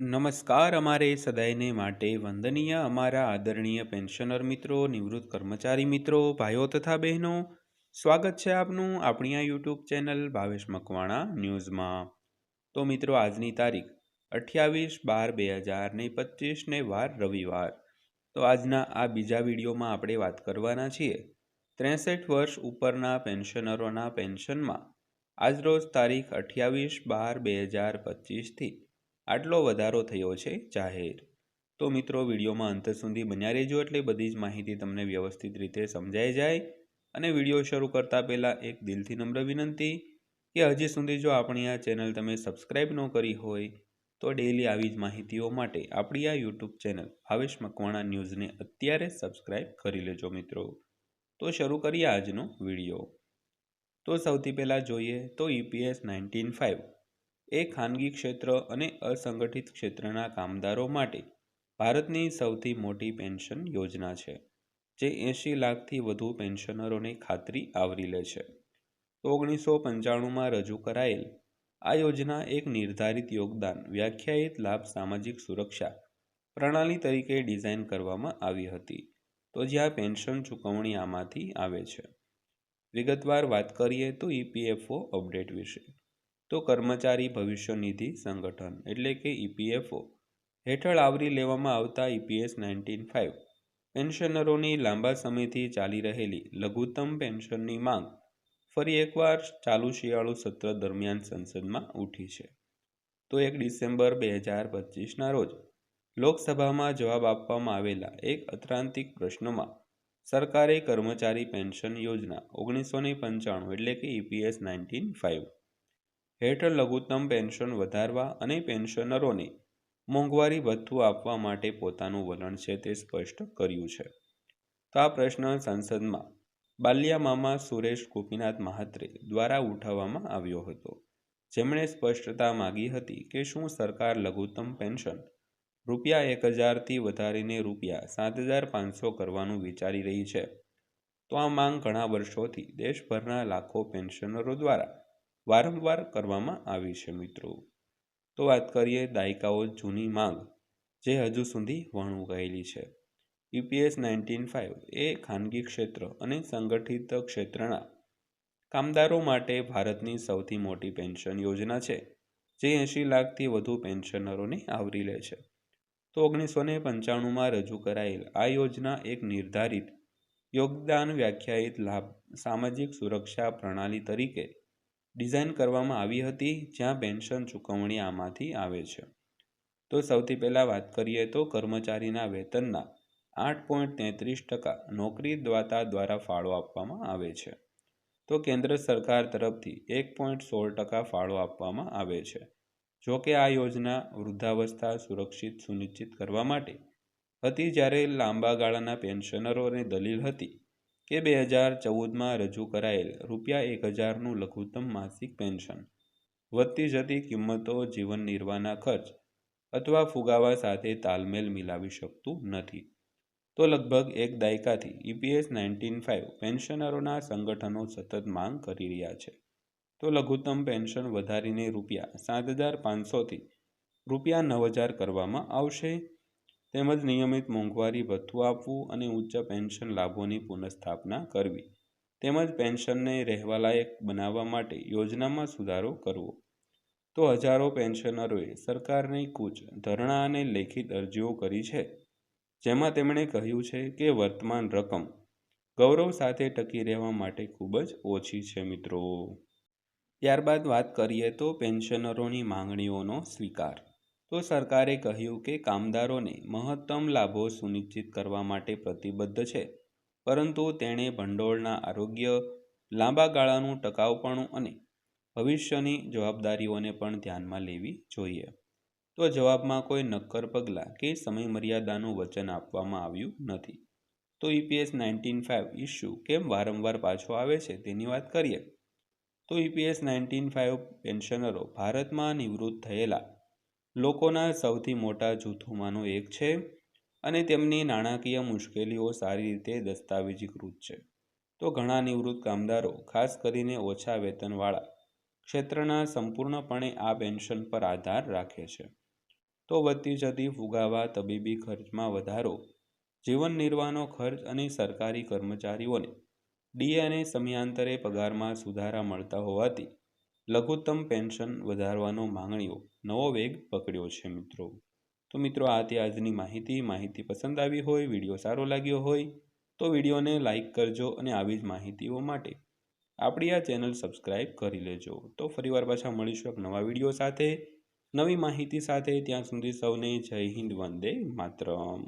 નમસ્કાર અમારે સદાયને માટે વંદનીય અમારા આદરણીય પેન્શનર મિત્રો, નિવૃત્ત કર્મચારી મિત્રો, ભાઈઓ તથા બહેનો. સ્વાગત છે આપનું આપણી આ યુટ્યુબ ચેનલ ભાવેશ મકવાણા ન્યૂઝમાં. તો મિત્રો, આજની તારીખ અઠ્યાવીસ બાર બે હજાર ને પચીસને વાર રવિવાર. તો આજના આ બીજા વિડીયોમાં આપણે વાત કરવાના છીએ. ત્રેસઠ વર્ષ ઉપરના પેન્શનરોના પેન્શનમાં. આજરોજ તારીખ અઠ્યાવીસ બાર બે હજાર પચીસથી આટલો વધારો થયો છે જાહેર. તો મિત્રો, વિડીયોમાં અંત સુધી બન્યા રહેજો એટલે બધી જ માહિતી તમને વ્યવસ્થિત રીતે સમજાઈ જાય અને વીડિયો શરૂ કરતાં પહેલાં એક દિલથી નમ્ર વિનંતી કે હજી સુધી જો આપણી આ ચેનલ તમે સબસ્ક્રાઈબ ન કરી હોય તો ડેલી આવી જ માહિતીઓ માટે આપણી આ યુટ્યુબ ચેનલ ભાવેશ મકવાણા ન્યૂઝને અત્યારે સબસ્ક્રાઈબ કરી લેજો મિત્રો. તો શરૂ કરીએ આજનો વીડિયો. તો સૌથી પહેલાં જોઈએ તો ઈપીએસ નાઇન્ટીન ફાઇવ. એ ખાનગી ક્ષેત્ર અને અસંગઠિત ક્ષેત્રના કામદારો માટે ભારતની સૌથી મોટી પેન્શન યોજના છે, જે એંશી લાખથી વધુ પેન્શનરોને ખાતરી આવરી લે છે. ઓગણીસો પંચાણુંમાં રજૂ કરાયેલ આ યોજના એક નિર્ધારિત યોગદાન, વ્યાખ્યાયિત લાભ સામાજિક સુરક્ષા પ્રણાલી તરીકે ડિઝાઇન કરવામાં આવી હતી. તો જ્યાં પેન્શન ચૂકવણી આમાંથી આવે છે. વિગતવાર વાત કરીએ તો ઈપીએફઓ અપડેટ વિશે. તો કર્મચારી ભવિષ્ય નિધિ સંગઠન, એટલે કે ઈપીએફઓ હેઠળ આવરી લેવામાં આવતા ઈપીએસ નાઇન્ટીન ફાઇવ. પેન્શનરોની લાંબા સમયથી ચાલી રહેલી લઘુત્તમ પેન્શનની માંગ ફરી એકવાર ચાલુ શિયાળુ સત્ર દરમિયાન સંસદમાં ઉઠી છે. તો એક ડિસેમ્બર બે હજાર પચીસના રોજ લોકસભામાં જવાબ આપવામાં આવેલા એક અત્રાંતિક પ્રશ્નમાં સરકારે કર્મચારી પેન્શન યોજના ઓગણીસો ને પંચાણું, એટલે કે ઈપીએસ નાઇન્ટીન ફાઇવ હેઠળ લઘુત્તમ પેન્શન વધારવા અને પેન્શનરોને મોંઘવારી ભથ્થું આપવા માટે પોતાનું વલણ છે તે સ્પષ્ટ કર્યું છે. તો આ પ્રશ્ન સંસદમાં બાલિયા મામા સુરેશ ગોપીનાથ મહાત્રે દ્વારા ઉઠાવવામાં આવ્યો હતો. જેમણે સ્પષ્ટતા માગી હતી કે શું સરકાર લઘુત્તમ પેન્શન રૂપિયા એક હજારથી વધારીને રૂપિયા સાત હજાર પાંચસો કરવાનું વિચારી રહી છે. તો આ માંગ ઘણા વર્ષોથી દેશભરના લાખો પેન્શનરો દ્વારા વારંવાર કરવામાં આવી છે મિત્રો. તો વાત કરીએ દાયકાઓ જૂની માંગ, જે હજુ સુધી વણવું ગયેલી છે. યુપીએસ નાઇન્ટીન ફાઇવ એ ખાનગી ક્ષેત્ર અને સંગઠિત ક્ષેત્રના કામદારો માટે ભારતની સૌથી મોટી પેન્શન યોજના છે, જે એંશી લાખથી વધુ પેન્શનરોને આવરી લે છે. તો ઓગણીસો ને પંચાણુંમાં રજૂ કરાયેલ આ યોજના એક નિર્ધારિત, યોગદાન વ્યાખ્યાયિત લાભ, સામાજિક સુરક્ષા પ્રણાલી તરીકે ડિઝાઇન કરવામાં આવી હતી, જ્યાં પેન્શન ચૂકવણી આમાંથી આવે છે. તો સૌથી પહેલાં વાત કરીએ તો કર્મચારીના વેતનના. આઠ પોઈન્ટ તેત્રીસ ટકા નોકરી દ્વાતા દ્વારા ફાળો આપવામાં આવે છે. તો કેન્દ્ર સરકાર તરફથી એક પોઈન્ટ સોળ ટકા ફાળો આપવામાં આવે છે. જો કે આ યોજના વૃદ્ધાવસ્થા સુરક્ષિત સુનિશ્ચિત કરવા માટે હતી, જ્યારે લાંબા ગાળાના પેન્શનરોને દલીલ હતી કે બે હજાર ચૌદમાં રજૂ કરાયેલ રૂપિયા એક હજારનું લઘુત્તમ માસિક પેન્શન. વધતી જતી કિંમતો જીવન નિર્વાહના ખર્ચ અથવા ફુગાવા સાથે તાલમેલ મિલાવી શકતું નથી. તો લગભગ એક દાયકાથી ઈપીએસ નાઇન્ટીન ફાઇવ પેન્શનરોના સંગઠનો સતત માંગ કરી રહ્યા છે. તો લઘુત્તમ પેન્શન વધારીને રૂપિયા સાત હજાર પાંચસોથી રૂપિયા નવ હજાર કરવામાં આવશે? તેમજ નિયમિત મોંઘવારી ભથ્થું આપવું અને ઉચ્ચ પેન્શન લાભોની પુનઃસ્થાપના કરવી. તેમજ પેન્શનને રહેવાલાયક બનાવવા માટે યોજનામાં સુધારો કરવો. તો હજારો પેન્શનરોએ સરકારની કૂચ ધરણા અને લેખિત અરજીઓ કરી છે, જેમાં તેમણે કહ્યું છે કે વર્તમાન રકમ ગૌરવ સાથે ટકી રહેવા માટે ખૂબ જ ઓછી છે મિત્રો. ત્યારબાદ વાત કરીએ તો પેન્શનરોની માંગણીઓનો સ્વીકાર. તો સરકારે કહ્યું કે કામદારોને મહત્તમ લાભો સુનિશ્ચિત કરવા માટે પ્રતિબદ્ધ છે. પરંતુ તેણે ભંડોળના આરોગ્ય, લાંબા ગાળાનું ટકાઉપણું અને ભવિષ્યની જવાબદારીઓને પણ ધ્યાનમાં લેવી જોઈએ. તો જવાબમાં કોઈ નક્કર પગલાં કે સમયમર્યાદાનું વચન આપવામાં આવ્યું નથી. તો ઈપીએસ નાઇન્ટીન ફાઇવ ઇસ્યુ કેમ વારંવાર પાછો આવે છે તેની વાત કરીએ? તો ઈપીએસ નાઇન્ટીન ફાઇવ પેન્શનરો ભારતમાં નિવૃત્ત થયેલા લોકોના સૌથી મોટા જૂથોમાંનો એક છે અને તેમની નાણાકીય મુશ્કેલીઓ સારી રીતે દસ્તાવેજીકૃત છે. તો ઘણા નિવૃત્ત કામદારો, ખાસ કરીને ઓછા વેતનવાળા, ક્ષેત્રના સંપૂર્ણપણે આ પેન્શન પર આધાર રાખે છે. તો વધતી જતી ફુગાવા, તબીબી ખર્ચમાં વધારો, જીવન નિર્વાહનો ખર્ચ અને સરકારી કર્મચારીઓને ડીએ અને સમયાંતરે પગારમાં સુધારા મળતા હોવાથી લઘુત્તમ પેન્શન વધારવાનો માંગણીઓ. નવો વેગ પકડ્યો છે મિત્રો. તો મિત્રો, આ તે આજની માહિતી. માહિતી પસંદ આવી હોય, વીડિયો સારો લાગ્યો હોય, તો વિડીયોને લાઇક કરજો અને આવી જ માહિતીઓ માટે આપણી આ ચેનલ સબસ્ક્રાઈબ કરી લેજો. તો ફરીવાર પાછા મળીશું એક નવા વીડિયો સાથે. નવી માહિતી સાથે ત્યાં સુધી સૌને જય હિન્દ, વંદે માતરમ.